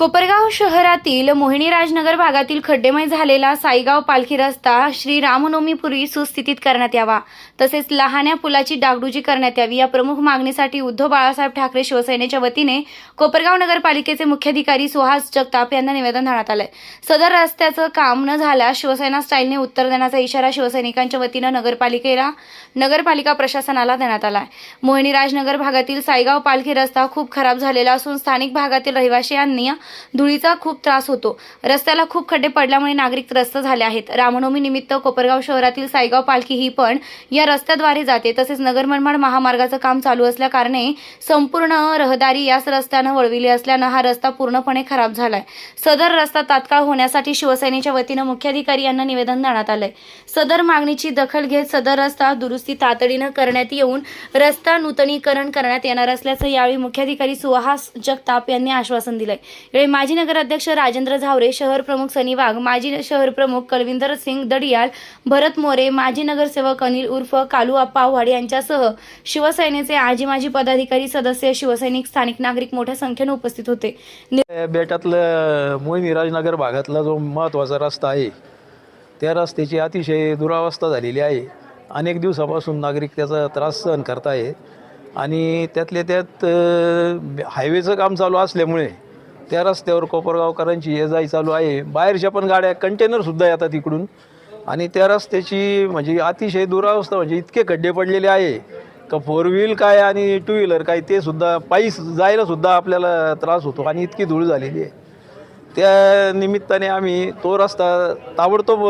कोपरगाव शहरातील मोहिनी राजनगर भागातील खड्डेमय झालेला साईगाव पालखी रस्ता श्री रामनवमीपूर्वी सुस्थितीत करण्यात यावा. तसेच लहान्या पुलाची डागडुजी करण्यात यावी या प्रमुख मागणीसाठी उद्धव बाळासाहेब ठाकरे शिवसेनेच्या वतीने कोपरगाव नगरपालिकेचे मुख्याधिकारी सुहास जगताप यांना निवेदन देण्यात आलंय. सदर रस्त्याचं काम न झाल्यास शिवसेना स्टाईलने उत्तर देण्याचा इशारा शिवसैनिकांच्या वतीनं नगरपालिकेला नगरपालिका प्रशासनाला देण्यात आला आहे मोहिनी राजनगर भागातील साईगाव पालखी रस्ता खूप खराब झालेला असून स्थानिक भागातील रहिवाशांनी धुळीचा खूप त्रास होतो. रस्त्याला खूप खड्डे पडल्यामुळे नागरिक त्रस्त झाले आहेत. रामनवमी निमित्त कोपरगाव शहरातील साईगाव पालखी ही पण या रस्त्याद्वारे जाते. तसेच नगर मनमाड महामार्गाचं काम चालू असल्याकारणे संपूर्ण रहदारी याच रस्त्यानं वळविली असल्यानं हा रस्ता पूर्णपणे खराब झालाय. सदर रस्ता तात्काळ होण्यासाठी शिवसेनेच्या वतीनं मुख्याधिकारी यांना निवेदन देण्यात आलंय. सदर मागणीची दखल घेत सदर रस्ता दुरुस्ती तातडीनं करण्यात येऊन रस्ता नूतनीकरण करण्यात येणार असल्याचं यावेळी मुख्याधिकारी सुहास जगताप यांनी आश्वासन दिलंय. यावेळी माजी नगराध्यक्ष राजेंद्र झावरे शहर प्रमुख सनी वाघ माजी शहर प्रमुख कलविंदर सिंग दडियाल भरत मोरे माजी नगरसेवक अनिल उर्फ कालू आप्पा आव्हाड यांच्यासह शिवसेनेचे आजी माजी पदाधिकारी सदस्य शिवसैनिक स्थानिक नागरिक मोठ्या संख्येने उपस्थित होते. बेटातलं मोहिनी राजनगर भागातला जो महत्त्वाचा रस्ता आहे त्या रस्त्याची अतिशय दुरावस्था झालेली आहे. अनेक दिवसापासून नागरिक त्याचा त्रास सहन करताय. आणि त्यातल्या त्यात हायवेचं काम चालू असल्यामुळे त्या रस्त्यावर कोपरगावकरांची ये जाई चालू आहे. बाहेरच्या पण गाड्या कंटेनरसुद्धा येतात इकडून. आणि त्या रस्त्याची म्हणजे अतिशय दुरावस्था म्हणजे इतके खड्डे पडलेले आहे. का फोर व्हील काय आणि टू व्हीलर काय ते सुद्धा पायी जायला सुद्धा आपल्याला त्रास होतो आणि इतकी धूळ झालेली आहे. त्या निमित्ताने आम्ही तो रस्ता ताबडतोब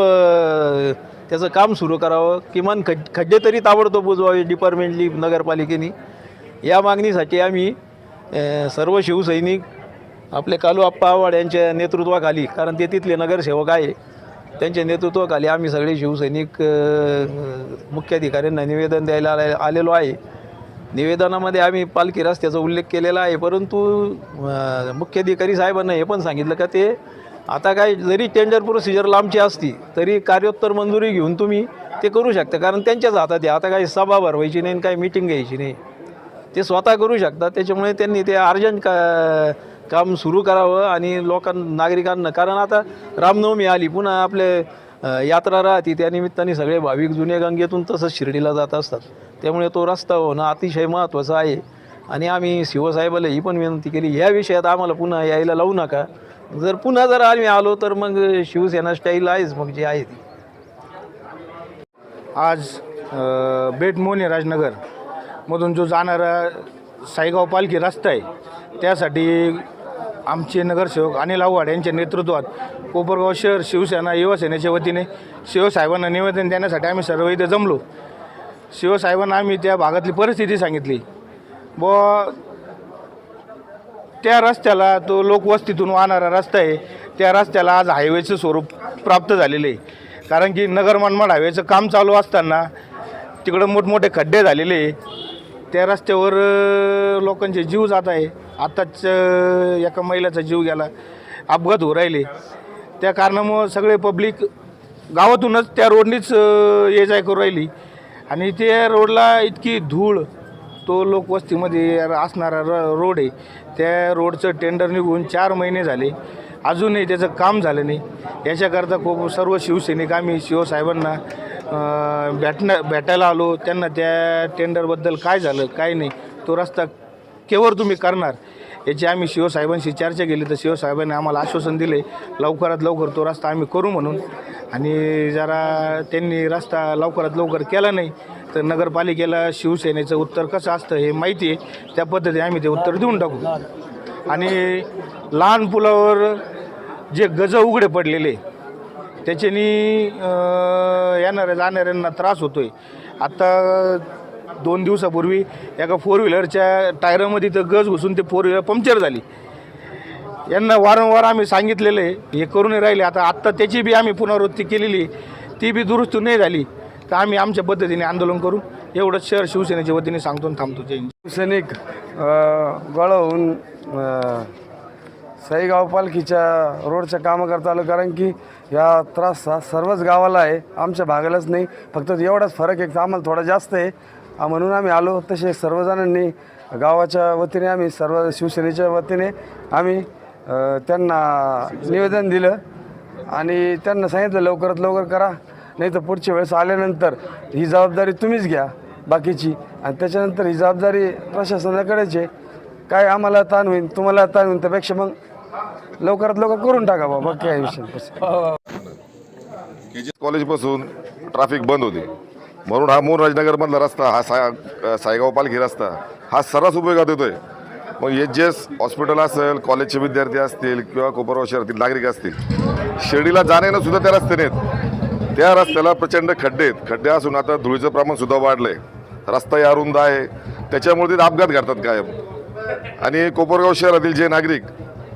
त्याचं काम सुरू करावं. किमान खड खड्डे तरी ताबडतोब बुजवावे डिपार्टमेंटली नगरपालिकेने. या मागणीसाठी आम्ही सर्व शिवसैनिक आपले कालू आप्पा आव्हाड यांच्या नेतृत्वाखाली कारण ते तिथले नगरसेवक आहे त्यांच्या नेतृत्वाखाली आम्ही सगळे शिवसैनिक मुख्याधिकाऱ्यांना निवेदन द्यायला आलेलो आहे. निवेदनामध्ये आम्ही पालखी रस्त्याचा उल्लेख केलेला आहे परंतु मुख्याधिकारी साहेबांना हे पण सांगितलं का ते आता काय जरी टेंडर प्रोसिजर लांबची असती तरी कार्योत्तर मंजुरी घेऊन तुम्ही ते करू शकता कारण त्यांच्याच हातात आहे. आता काही सभा भरवायची नाही आणि काही मिटिंग घ्यायची नाही. ते स्वतः करू शकतात त्याच्यामुळे त्यांनी ते अर्जंट का काम सुरू करावं आणि लोकांना नागरिकांना कारण आता रामनवमी आली पुन्हा आपले यात्रा राहते त्यानिमित्ताने सगळे भाविक जुन्या गंगेतून तसंच शिर्डीला जात असतात. त्यामुळे तो रस्ता होणं अतिशय महत्त्वाचा आहे. आणि आम्ही शिवसाहेबाला ही पण विनंती केली ह्या विषयात आम्हाला पुन्हा यायला लावू नका. जर पुन्हा जर आम्ही आलो तर मग शिवसेना स्टाईल आहेच मग जे आहे ती. आज अ, राजनगर मधून जो जाणारा साईगाव पालखी रस्ता आहे त्यासाठी आमचे नगरसेवक अनिल आव्हाड यांच्या नेतृत्वात कोपरगाव शहर शिवसेना युवासेनेच्या वतीने शिवसाहेबांना निवेदन देण्यासाठी आम्ही सर्व इथे जमलो. शिवसाहेबांना आम्ही त्या भागातली परिस्थिती सांगितली. व त्या रस्त्याला तो लोकवस्तीतून वाहणारा रस्ता आहे. त्या रस्त्याला आज हायवेचं स्वरूप प्राप्त झालेलं आहे. कारण की नगर मनमाड हायवेचं काम चालू असताना तिकडं मोठमोठे खड्डे झालेले आहे. त्या रस्त्यावर लोकांचे जीव जात आहे. आत्ताच एका महिलाचा जीव गेला. अपघात होऊ राहिले. त्या कारणामुळं सगळे पब्लिक गावातूनच त्या रोडनीच ये जाय करू राहिली. आणि त्या रोडला इतकी धूळ तो लोकवस्तीमध्ये असणारा र रोड आहे. त्या रोडचं टेंडर निघून चार महिने झाले. अजूनही त्याचं काम झालं नाही. याच्याकरता खूप सर्व शिवसैनिक आम्ही शिवसाहेबांना भेटणं भेटायला आलो. त्यांना त्या टेंडरबद्दल काय झालं काय नाही तो रस्ता केव्हा तुम्ही करणार याची आम्ही शिवसाहेबांशी चर्चा केली. तर शिवसाहेबांनी आम्हाला आश्वासन दिले लवकरात लवकर तो रस्ता आम्ही करू म्हणून. आणि जरा त्यांनी रस्ता लवकरात लवकर केला नाही तर नगरपालिकेला शिवसेनेचं उत्तर कसं असतं हे माहिती आहे. त्या पद्धतीने आम्ही ते उत्तर देऊन टाकू. आणि लहान पुलावर जे गज उघडे पडलेले त्याच्यानी येणाऱ्या जाणाऱ्यांना त्रास होतो आहे आत्ता दोन दिवसापूर्वी एका फोर व्हीलरच्या टायरामध्ये तर गज घुसून ते फोर व्हीलर पंक्चर झाली. यांना वारंवार आम्ही सांगितलेलं आहे हे करून राहिले. आता आत्ता त्याची बी आम्ही पुनरावृत्ती केलेली आहे. ती बी दुरुस्त नाही झाली. तर आम्ही आमच्या पद्धतीने आंदोलन करू. एवढंच शहर शिवसेनेच्या वतीने सांगतो थांबतो. शिवसैनिक सैनिक गोळा होऊन साईगाव पालखीच्या रोडच्या कामं करता आलं. कारण की या त्रास हा सर्वच गावाला आहे. आमच्या भागालाच नाही. फक्त एवढाच फरक आहे आम्हाला थोडा जास्त आहे. म्हणून आम्ही आलो. तसे सर्वजणांनी गावाच्या वतीने आम्ही सर्व शिवसेनेच्या वतीने आम्ही त्यांना निवेदन दिलं. आणि त्यांना सांगितलं लवकरात लवकर करा. नाही तर पुढच्या वेळेस आल्यानंतर ही जबाबदारी तुम्हीच घ्या बाकीची. आणि त्याच्यानंतर ही जबाबदारी प्रशासनाकडेच आहे. काय आम्हाला ताण होईल तुम्हाला ताण होईल त्यापेक्षा मग लवकरात लवकर करून टाका बाबा काय विषय के जी कॉलेजपासून ट्रॅफिक बंद होते. म्हणून हा मोर राजनगरमधला रस्ता हा सा सायगाव पालखी रस्ता हा सर्रास उपयोगात येतोय. मग एच जी एस हॉस्पिटल असेल कॉलेजचे विद्यार्थी असतील किंवा कोपरगाव शहरातील नागरिक असतील शिर्डीला जाण्यानं सुद्धा त्या रस्त्याने आहेत. त्या रस्त्याला प्रचंड खड्डे आहेत. खड्डे असून आता धुळीचं प्रमाण सुद्धा वाढलंय. रस्ताही अरुंद आहे. त्याच्यामुळे ते अपघात घडतात कायम. आणि कोपरगाव शहरातील जे नागरिक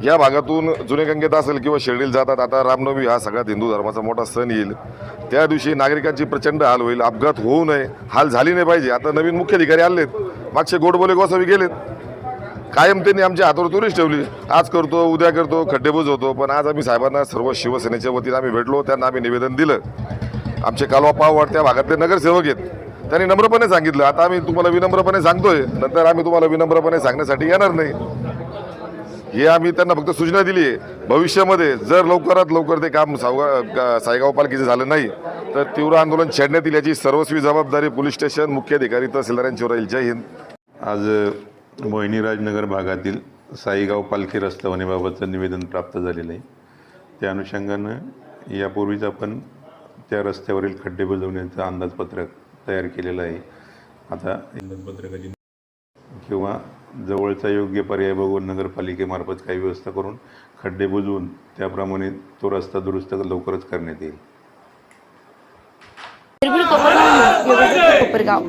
या भागातून जुने गंगेत असेल किंवा शिर्डीला जातात आता रामनवमी हा सगळ्यात हिंदू धर्माचा मोठा सण येईल. त्या दिवशी नागरिकांची प्रचंड हाल होईल अपघात होऊ नये हाल झाली नाही पाहिजे. आता नवीन मुख्य अधिकारी आलेत मागचे गोडबोले गोसावी गेलेत. कायम त्यांनी आमच्या हातावर तुरीच ठेवली. आज करतो उद्या करतो खड्डे बुजवतो पण आज आम्ही साहेबांना सर्व शिवसेनेच्या वतीने आम्ही भेटलो त्यांना आम्ही निवेदन दिलं. आमचे कालवा पाववाड त्या भागातले नगरसेवक आहेत. त्यांनी नम्रपणे सांगितलं. आता आम्ही तुम्हाला विनम्रपणे सांगतोय नंतर आम्ही तुम्हाला विनम्रपणे सांगण्यासाठी येणार नाही. हे आम्ही त्यांना फक्त सूचना दिली आहे. भविष्यामध्ये जर लवकरात लवकर ते काम सावगा का- सायगाव पालखीचं झालं नाही तर तीव्र आंदोलन छेडण्यात येईल याची सर्वस्वी जबाबदारी पोलीस स्टेशन मुख्य अधिकारी तहसीलदार यांच्यावर राहील. जय हिंद. आज मोहिनीराजनगर भागातील साईगाव पालखी रस्ता होण्याबाबतचं निवेदन प्राप्त झालेलं आहे. त्या अनुषंगानं यापूर्वीच आपण त्या रस्त्यावरील खड्डे बुजवण्याचं अंदाजपत्रक तयार केलेलं आहे. आता अंदाजपत्रकाची किंवा जवळचा योग्य पर्याय बघून नगरपालिकेमार्फत काही व्यवस्था करून खड्डे बुजवून त्याप्रमाणे तो रस्ता दुरुस्त लवकरच करण्यात येईल. कोपरगाव.